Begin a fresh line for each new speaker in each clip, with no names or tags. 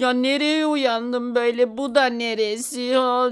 Ya nereye uyandım böyle? Bu da neresi? Ya,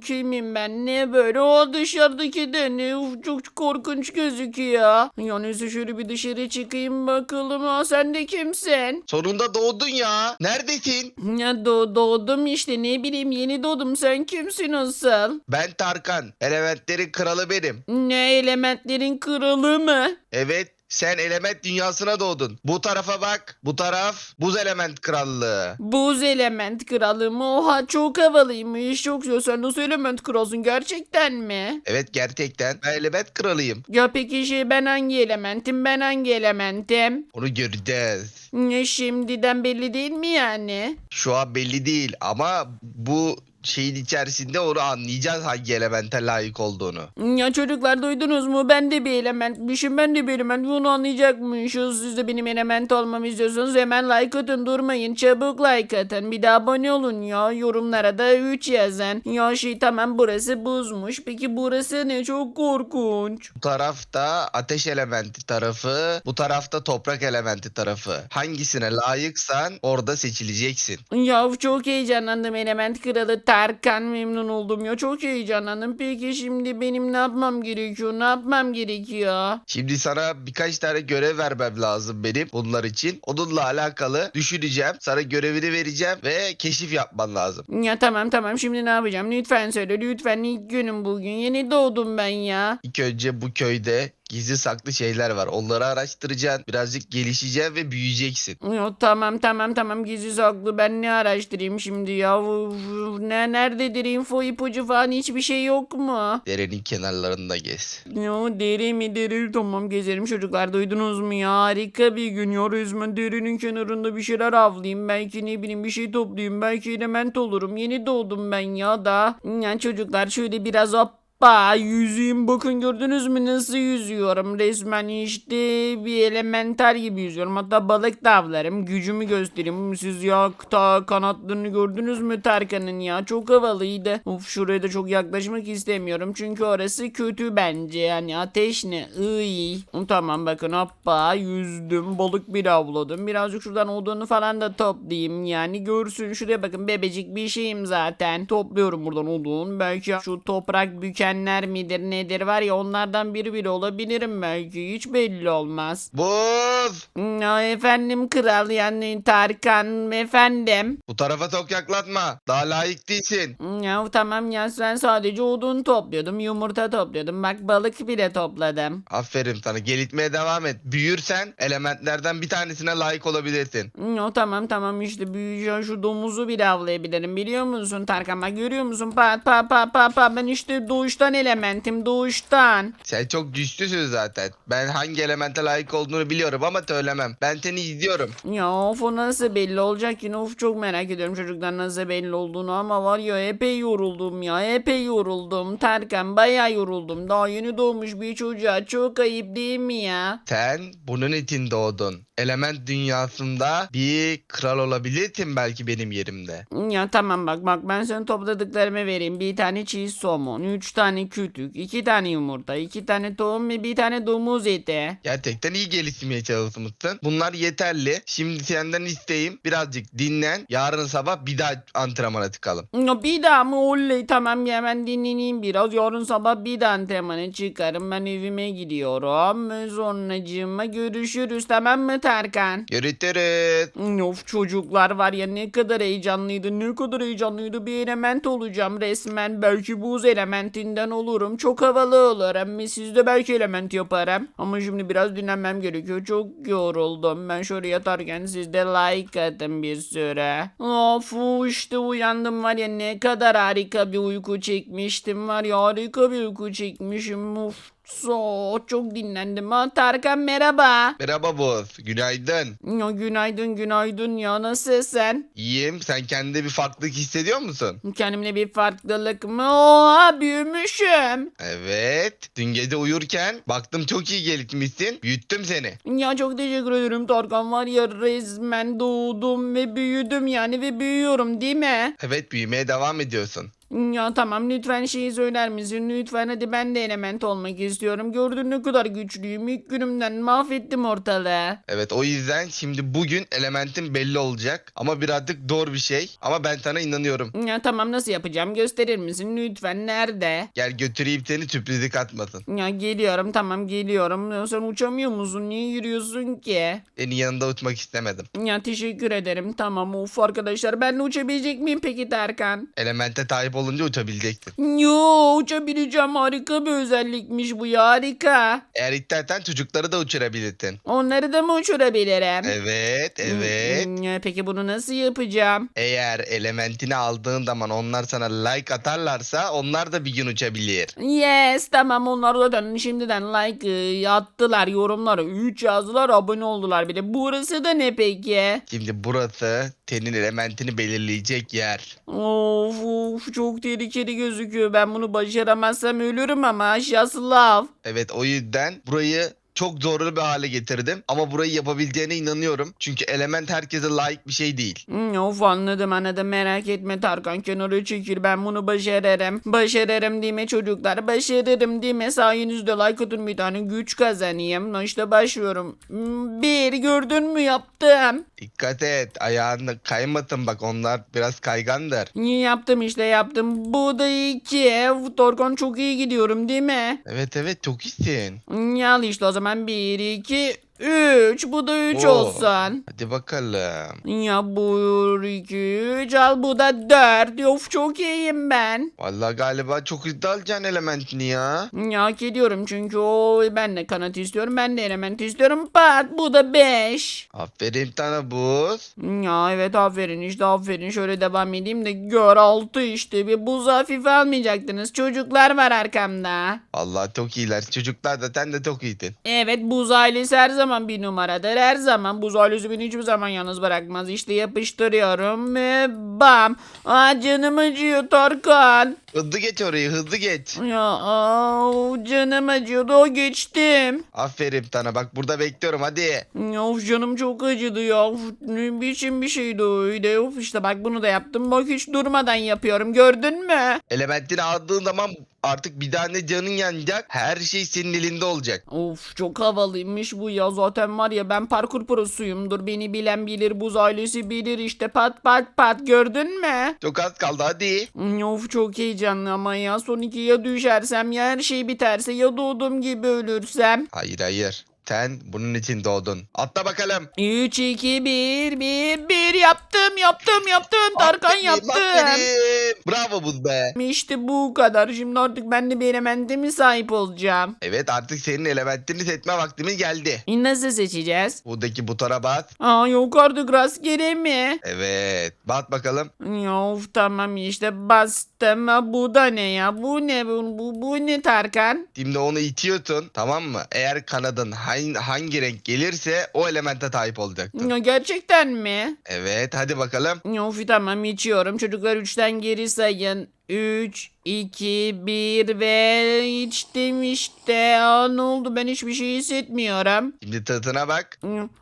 kimim ben? Ne böyle? O dışarıdaki de ne? Uf, çok korkunç gözüküyor. Ya neyse şöyle bir dışarı çıkayım bakalım. Ha, sen de kimsin?
Sonunda doğdun ya. Neredesin?
Ya doğ- doğdum işte ne bileyim yeni doğdum. Sen kimsin asıl?
Ben Tarkan. Elementlerin kralı benim.
Ne elementlerin kralı mı?
Evet. Sen element dünyasına doğdun. Bu tarafa bak. Bu taraf buz element krallığı.
Buz element kralı mı? Oha çok havalıymış. Çok güzel. Sen nasıl element kralsın gerçekten mi?
Evet gerçekten ben element kralıyım.
Ya peki şey ben hangi elementim? Ben hangi elementim?
Onu göreceğiz.
Ne şimdiden belli değil mi yani?
Şu an belli değil ama bu şeyin içerisinde onu anlayacağız hangi elemente layık olduğunu.
Ya çocuklar duydunuz mu? Ben de bir elementmişim. Ben de bir element. Bunu anlayacakmışız. Siz de benim element olmamı istiyorsanız hemen like atın. Durmayın. Çabuk like atın. Bir de abone olun ya. Yorumlara da 3 yazın. Ya şey tamam burası buzmuş. Peki burası ne? Çok korkunç.
Bu tarafta ateş elementi tarafı, bu tarafta toprak elementi tarafı. Hangisine layıksan orada seçileceksin.
Ya çok heyecanlandım element kralı Tarkan memnun oldum ya çok heyecanlandım. Peki şimdi benim ne yapmam gerekiyor ne yapmam gerekiyor?
Şimdi sana birkaç tane görev vermem lazım benim bunlar için. Onunla alakalı düşüneceğim. Sana görevini vereceğim ve keşif yapman lazım.
Ya tamam tamam şimdi ne yapacağım lütfen söyle lütfen ilk günüm bugün yeni doğdum ben ya.
İlk önce bu köyde gizli saklı şeyler var. Onları araştıracaksın. Birazcık gelişeceksin ve büyüyeceksin.
Ya tamam tamam tamam. Gizli saklı. Ben ne araştırayım şimdi ya? Uf, ne nerededir info ipucu falan? Hiçbir şey yok mu?
Derenin kenarlarında gez.
Ya deri mi deri tamam gezerim. Çocuklar duydunuz mu ya? Harika bir gün. Ya resmen derinin kenarında bir şeyler avlayayım. Belki ne bileyim bir şey toplayayım. Belki element olurum. Yeni doğdum ben ya da. Yani çocuklar şöyle biraz hoppa yüzeyim bakın gördünüz mü? Nasıl yüzüyorum? Resmen işte bir elemental gibi yüzüyorum. Hatta balık da avlarım. Gücümü göstereyim. Siz ya ta kanatlarını gördünüz mü Tarkan'ın ya? Çok havalıydı. Of şuraya da çok yaklaşmak istemiyorum. Çünkü orası kötü bence. Yani ateş ne? Iy. tamam bakın. Hoppa yüzdüm. Balık bir avladım. Birazcık şuradan odunu falan da toplayayım. Yani görsün. Şuraya bakın. Bebecik bir şeyim zaten. Topluyorum buradan odun. Belki şu toprak bükenler midir nedir var ya onlardan biri bile olabilirim belki hiç belli olmaz
Buz!
ya efendim kral yani Tarkan efendim
Bu tarafa çok yaklatma. Daha layık değilsin.
ya tamam ya ben sadece odun topluyordum yumurta topluyordum bak balık bile topladım
Aferin sana. Gelitmeye devam et. Büyürsen elementlerden bir tanesine layık olabilirsin.
Ya tamam tamam işte büyüyeceğim şu domuzu bile avlayabilirim biliyor musun Tarkan bak görüyor musun pa pa pa pa pa ben işte doğuştan elementim doğuştan.
Sen çok güçlüsün zaten. Ben hangi elemente layık olduğunu biliyorum ama söylemem. Ben seni izliyorum.
Ya of o nasıl belli olacak ki of çok merak ediyorum çocuklar nasıl belli olduğunu ama var ya epey yoruldum ya epey yoruldum Tarkan baya yoruldum daha yeni doğmuş bir çocuğa çok ayıp değil mi ya?
Sen bunun için doğdun. Element dünyasında bir kral olabilirsin belki benim yerimde.
Ya tamam bak bak ben sana topladıklarımı vereyim. Bir tane çiğ somon, üç tane kütük, iki tane yumurta, iki tane tohum ve bir tane domuz eti.
Gerçekten iyi gelişmeye çalışmışsın. Bunlar yeterli. Şimdi senden isteğim birazcık dinlen. Yarın sabah bir daha antrenmana tıkalım.
Ya bir daha mı oley tamam ben dinleneyim biraz. Yarın sabah bir daha antrenmana çıkarım. Ben evime gidiyorum. Sonracığıma görüşürüz tamam mı Tarkan?
Görüşürüz.
Of çocuklar var ya ne kadar heyecanlıydı ne kadar heyecanlıydı bir element olacağım resmen belki buz elementinden olurum çok havalı olurum ve siz de belki element yaparım. Ama şimdi biraz dinlenmem gerekiyor çok yoruldum. Ben şöyle yatarken siz de like atın bir süre. Of işte uyandım var ya ne kadar harika bir uyku çekmiştim var ya harika bir uyku çekmişim. Of so, çok dinlendim ha Tarkan merhaba
Merhaba Buz. Günaydın.
ya günaydın günaydın ya nasılsın?
İyiyim. Sen kendinde bir farklılık hissediyor musun?
Kendimde bir farklılık mı? Oha büyümüşüm.
Evet. Dün gece uyurken baktım çok iyi gelişmişsin. Büyüttüm seni.
Ya çok teşekkür ederim Tarkan var ya resmen doğdum ve büyüdüm yani ve büyüyorum değil mi?
Evet büyümeye devam ediyorsun.
Ya tamam lütfen şeyi söyler misin? Lütfen hadi ben de element olmak istiyorum. Gördün ne kadar güçlüyüm. İlk günümden mahvettim ortalığı.
Evet o yüzden şimdi bugün elementin belli olacak. Ama birazcık zor bir şey. Ama ben sana inanıyorum.
Ya tamam nasıl yapacağım? Gösterir misin? Lütfen nerede?
Gel götüreyim seni sürprizi katmasın.
Ya geliyorum tamam geliyorum. Ya Sen uçamıyor musun? Niye yürüyorsun ki?
Senin yanında uçmak istemedim.
Ya teşekkür ederim. Tamam of arkadaşlar. Ben uçabilecek miyim peki Tarkan?
Elemente sahip olunca uçabileceksin.
Yo uçabileceğim. Harika bir özellikmiş bu ya. Harika.
Eğer istersen çocukları da uçurabilirsin.
Onları da mı uçurabilirim?
Evet evet.
Hmm, ya Peki bunu nasıl yapacağım?
Eğer elementini aldığın zaman onlar sana like atarlarsa onlar da bir gün uçabilir.
Yes tamam onlar zaten şimdiden like e, attılar yorumlara 3 yazdılar abone oldular bile. Burası da ne peki?
Şimdi burası senin elementini belirleyecek yer.
Of of çok tehlikeli gözüküyor. Ben bunu başaramazsam ölürüm ama aşağısı lav.
Evet o yüzden burayı çok zorlu bir hale getirdim. Ama burayı yapabileceğine inanıyorum. Çünkü element herkese layık bir şey değil.
Hmm, of anladım anladım merak etme Tarkan kenara çekil ben bunu başarırım. Başarırım değil mi çocuklar başarırım değil mi sayenizde like atın bir tane güç kazanayım. İşte başlıyorum. Hmm, Bir gördün mü yaptım.
Dikkat et ayağını kaymasın bak onlar biraz kaygandır.
Yaptım işte yaptım. Bu da iki. Torkon çok iyi gidiyorum değil mi?
Evet evet çok iyisin.
İyi al işte o zaman bir iki üç. Bu da üç
Oo.
olsun.
Hadi bakalım.
Ya bu iki üç al bu da dört. Of çok iyiyim ben.
Vallahi galiba çok hızlı alacaksın elementini ya.
Ya hak ediyorum çünkü o ben de kanat istiyorum ben de element istiyorum. Pat bu da beş.
Aferin sana buz.
Ya evet aferin işte aferin şöyle devam edeyim de gör altı işte bir buz hafife almayacaktınız çocuklar var arkamda.
Vallahi çok iyiler. Çocuklar da sen de çok iyisin.
Evet buz ailesi her zaman bir numaradır her zaman buz ailesi beni hiçbir zaman yalnız bırakmaz işte yapıştırıyorum ve bam. Aa canım acıyor Tarkan.
Hızlı geç orayı hızlı geç.
Ya aa, canım acıyordu o geçtim.
Aferin sana bak burada bekliyorum hadi.
Ya Of canım çok acıdı ya. Of, ne biçim bir şeydi öyle. Of işte bak bunu da yaptım. Bak hiç durmadan yapıyorum. Gördün mü?
Elementini aldığın zaman artık bir tane canın yanacak. Her şey senin elinde olacak.
Of çok havalıymış bu ya. Zaten var ya ben parkur prosuyumdur. Beni bilen bilir. Buz ailesi bilir işte. Pat pat pat gördün mü?
Çok az kaldı hadi.
Of çok heyecanlı ama ya. Son iki ya düşersem ya her şey biterse ya doğduğum gibi ölürsem.
Hayır hayır. Sen bunun için doğdun. Atla bakalım.
3, 2, 1, 1, 1 yaptım yaptım yaptım. Tarkan
Aferin,
yaptım.
aferin. Bravo buz be.
İşte bu kadar. Şimdi artık ben de bir elemente mi sahip olacağım?
Evet artık senin elementini seçme vaktimiz geldi.
E, Nasıl seçeceğiz?
Buradaki butona bas.
Aa yok artık rastgele mi?
Evet. Bat bakalım.
Ya of tamam işte bastım. Ha, bu da ne ya? Bu ne bu? Bu, bu ne Tarkan?
Şimdi onu itiyorsun tamam mı? Eğer kanadın hangi, hangi renk gelirse o elemente sahip olacaksın.
Ya gerçekten mi?
Evet hadi bakalım.
Of tamam içiyorum. Çocuklar 3'ten geri sayın. 3, 2, 1 ve içtim işte. Aa, ne oldu ben hiçbir şey hissetmiyorum.
Şimdi tadına bak.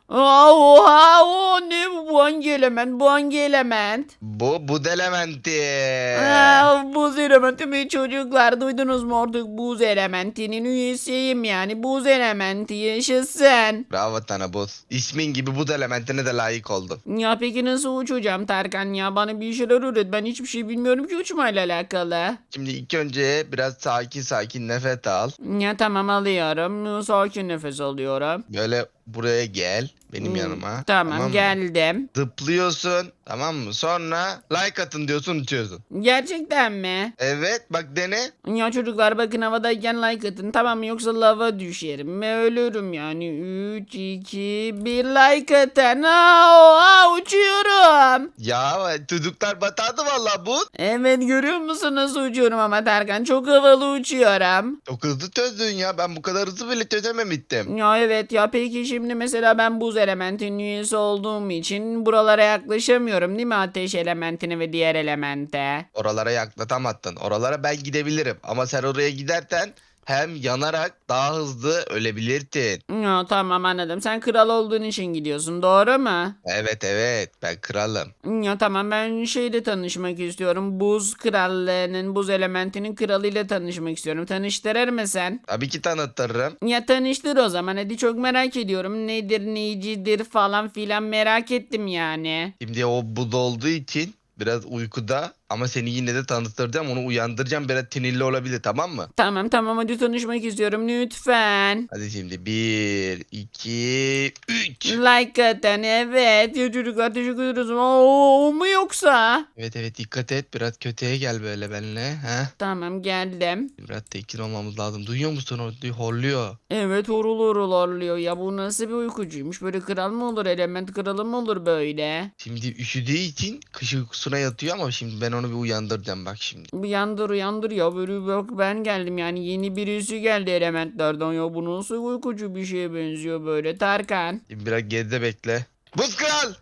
Aa, oha o ne bu? Bu hangi element? Bu hangi element?
Bu buz elementi.
Aa, buz elementi mi çocuklar duydunuz mu artık buz elementinin üyesiyim yani buz elementi yaşasın.
Bravo sana buz. İsmin gibi buz elementine de layık oldun.
Ya peki nasıl uçacağım Tarkan ya bana bir şeyler öğret ben hiçbir şey bilmiyorum ki uçmayla alakalı.
Şimdi ilk önce biraz sakin sakin nefes al.
Ya tamam alıyorum sakin nefes alıyorum.
Böyle buraya gel benim
Hmm,
yanıma.
Tamam,
mı?
geldim.
Zıplıyorsun tamam mı? Sonra like atın diyorsun uçuyorsun.
Gerçekten mi?
Evet bak dene.
Ya çocuklar bakın havadayken like atın tamam mı yoksa lava düşerim ve ölürüm yani 3 2 1 like atın Aa, oha, uçuyorum
Ya çocuklar batardı valla bu.
Evet görüyor musun nasıl uçuyorum ama Tarkan çok havalı uçuyorum
Çok hızlı çözdün ya. Ben bu kadar hızlı bile çözememiştim.
Ya evet ya peki şimdi mesela ben buz elementin üyesi olduğum için buralara yaklaşamıyorum değil mi ateş elementine ve diğer elemente
Oralara yaklatamazsın. Oralara ben gidebilirim. Ama sen oraya gidersen hem yanarak daha hızlı ölebilirdin.
Ya tamam anladım. Sen kral olduğun için gidiyorsun doğru mu?
Evet evet ben kralım.
Ya tamam ben şeyle tanışmak istiyorum. Buz krallığının, buz elementinin kralıyla tanışmak istiyorum. Tanıştırır mısın?
Tabii ki tanıtırım.
Ya tanıştır o zaman hadi çok merak ediyorum. Nedir neycidir falan filan merak ettim yani.
Şimdi o buz olduğu için biraz uykuda ama seni yine de tanıtıracağım onu uyandıracağım biraz tinilli olabilir tamam mı?
Tamam tamam hadi tanışmak istiyorum lütfen.
Hadi şimdi bir, iki, üç.
Like atın evet. Ya çocuklar teşekkür ederiz. Oo, o mu yoksa?
Evet evet dikkat et biraz kötüye gel böyle benimle. Ha?
Tamam geldim.
Biraz tekin olmamız lazım. Duyuyor musun o horluyor.
Evet horul horul horluyor ya bu nasıl bir uykucuymuş böyle kral mı olur element kralı mı olur böyle?
Şimdi üşüdüğü için kış uykusuna yatıyor ama şimdi ben onu bir uyandıracağım bak şimdi.
Uyandır uyandır ya böyle bak ben geldim yani yeni birisi geldi elementlerden ya bu nasıl uykucu bir şeye benziyor böyle Tarkan.
Biraz geride bekle. Buz kral!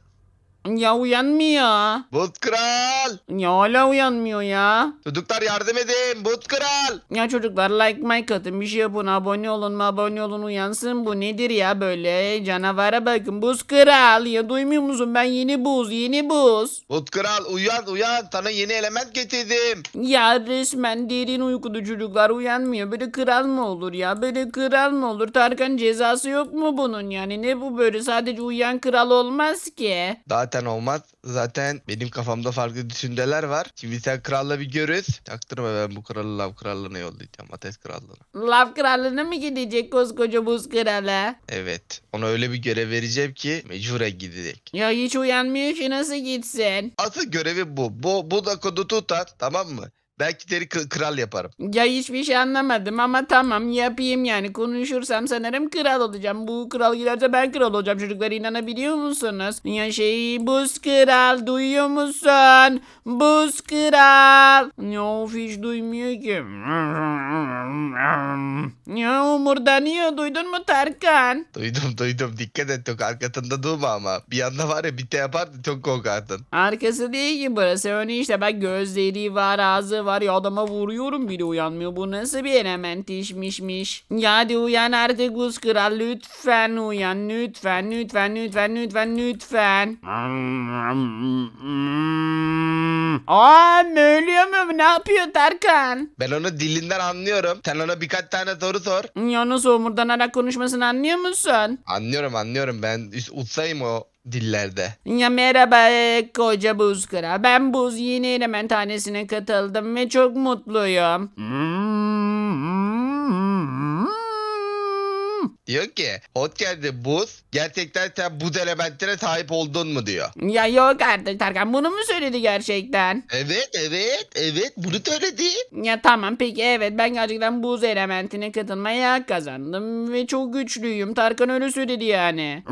Ya uyanmıyor.
Buz kral!
Ya hala uyanmıyor ya.
Çocuklar yardım edin! Buz kral!
Ya çocuklar like like atın bir şey yapın abone olun mu abone olun uyansın bu nedir ya böyle canavara bakın buz kral ya duymuyor musun ben yeni buz yeni buz.
Buz kral uyan uyan sana yeni element getirdim.
Ya resmen derin uykuda çocuklar uyanmıyor böyle kral mı olur ya böyle kral mı olur Tarkan cezası yok mu bunun yani ne bu böyle sadece uyuyan kral olmaz ki.
Zaten olmaz. Zaten benim kafamda farklı düşünceler var. Şimdi sen kralla bir görüz. Çaktırma ben bu kralı lav krallığına yollayacağım. Ateş krallığına.
Lav krallığına mı gidecek koskoca buz kralı?
Evet. Ona öyle bir görev vereceğim ki mecburen gidecek.
Ya hiç uyanmıyor ki nasıl gitsin?
Asıl görevi bu. Bu, bu da kodu tutar tamam mı? Belki kı- kral yaparım.
Ya hiçbir şey anlamadım ama tamam yapayım yani konuşursam sanırım kral olacağım. Bu kral giderse ben kral olacağım çocuklar inanabiliyor musunuz? Ya şey buz kral duyuyor musun? Buz kral. Ya of hiç duymuyor ki. Ya umurdanıyor duydun mu Tarkan?
Duydum duydum. Dikkat et çok arkasında durma ama. Bir anda var ya bite yapardı çok korkardın.
Arkası değil ki burası öyle işte bak gözleri var ağzı var ya adama vuruyorum bile uyanmıyor bu nasıl bir element işmişmiş. Ya hadi uyan artık buz kral lütfen uyan lütfen lütfen lütfen lütfen lütfen. Aa ölüyor mu ne yapıyor Tarkan?
Ben onu dilinden anlıyorum. Sen ona birkaç tane soru sor.
Ya nasıl omurdanarak konuşmasını anlıyor musun?
Anlıyorum anlıyorum. Ben üst, utsayım o dillerde.
Ya merhaba e, koca buz kral. Ben buz yeni tanesine katıldım ve çok mutluyum.
Diyor ki hoş geldin buz. Gerçekten sen buz elementine sahip oldun mu diyor.
Ya yok artık Tarkan bunu mu söyledi gerçekten?
Evet evet evet bunu söyledi.
Ya tamam peki evet ben gerçekten buz elementine katılmaya hak kazandım ve çok güçlüyüm. Tarkan öyle söyledi yani.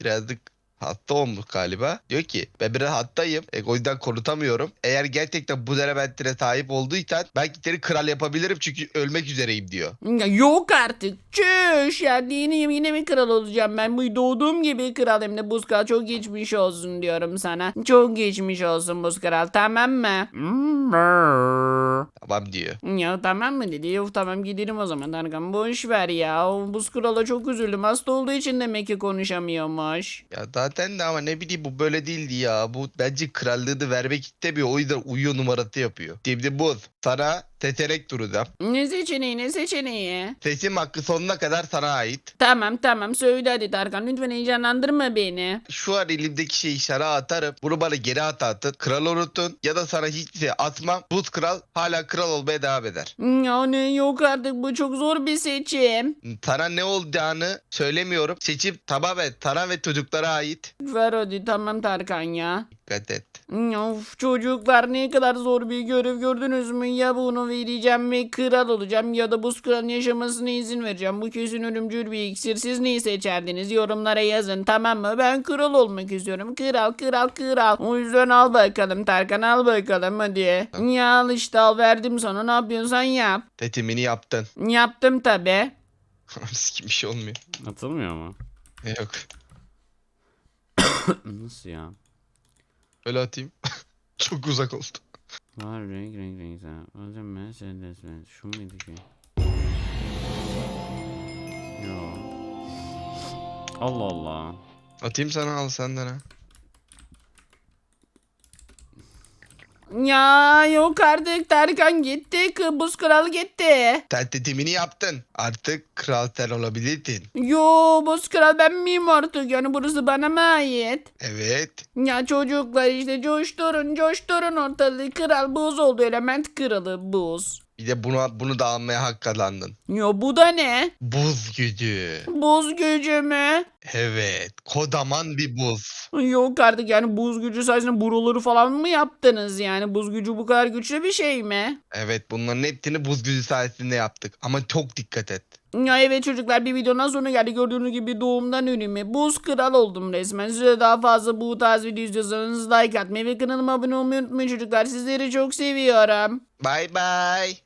Birazcık hasta olmuş galiba. Diyor ki ben biraz hastayım. E, o yüzden konutamıyorum. Eğer gerçekten buz elementine sahip olduysan belki seni kral yapabilirim çünkü ölmek üzereyim diyor.
Ya yok artık. Çüş ya yine, yine mi kral olacağım ben? Bu doğduğum gibi kral hem de buz kral çok geçmiş olsun diyorum sana. Çok geçmiş olsun buz kral tamam mı?
Tamam diyor.
Ya tamam mı dedi. Yok tamam gidelim o zaman Tarkan boş ver ya. O buz krala çok üzüldüm. Hasta olduğu için demek ki konuşamıyormuş.
Ya zaten de ama ne bileyim bu böyle değildi ya. Bu bence krallığını vermek istemiyor. O yüzden uyuyor numarası yapıyor. Şimdi buz sana seçenek duracağım.
Ne seçeneği ne seçeneği?
Seçim hakkı sonuna kadar sana ait.
Tamam tamam söyle hadi Tarkan lütfen heyecanlandırma beni.
Şu an elimdeki şeyi şara atarım. Bunu bana geri at atın. Kral unutun. Ya da sana hiçbir şey atmam. Buz kral hala kral olmaya devam eder.
Ya ne yok artık bu çok zor bir seçim.
Sana ne olacağını söylemiyorum. Seçim tamamen sana ve çocuklara ait.
Ver hadi tamam Tarkan ya.
Dikkat et.
Of çocuklar ne kadar zor bir görev gördünüz mü? Ya bunu vereceğim ve kral olacağım ya da buz kralın yaşamasına izin vereceğim. Bu kesin ölümcül bir iksir. Siz neyi seçerdiniz? Yorumlara yazın tamam mı? Ben kral olmak istiyorum. Kral kral kral. O yüzden al bakalım Tarkan al bakalım hadi. Ya al işte al verdim sana ne yapıyorsan yap.
Seçimini yaptın.
Yaptım tabi.
Sikim bir şey olmuyor.
Atılmıyor mu?
Yok.
Nasıl ya?
Öyle atayım. Çok uzak oldu.
Var renk renk renk sana. O zaman Mercedes Benz. Şu muydu ki? Yo. Allah Allah.
Atayım sana al senden ha.
Ya yok artık Tarkan gitti. Kıbrıs kral gitti.
Tertetimini yaptın. Artık kral sen olabilirdin.
Yo buz kral ben miyim artık? Yani burası bana mı ait?
Evet.
Ya çocuklar işte coşturun coşturun ortalığı. Kral buz oldu element kralı buz.
Bir de bunu, bunu da almaya hak kazandın.
Yo bu da ne?
Buz gücü.
Buz gücü mü?
Evet. Kodaman bir buz.
Yok artık yani buz gücü sayesinde buraları falan mı yaptınız yani? Buz gücü bu kadar güçlü bir şey mi?
Evet bunların hepsini buz gücü sayesinde yaptık. Ama çok dikkat et.
Ya evet çocuklar bir videonun sonuna geldi. Gördüğünüz gibi doğumdan ölüme buz kral oldum resmen. Size daha fazla bu tarz video istiyorsanız like atmayı ve kanalıma abone olmayı unutmayın çocuklar. Sizleri çok seviyorum.
Bye bye.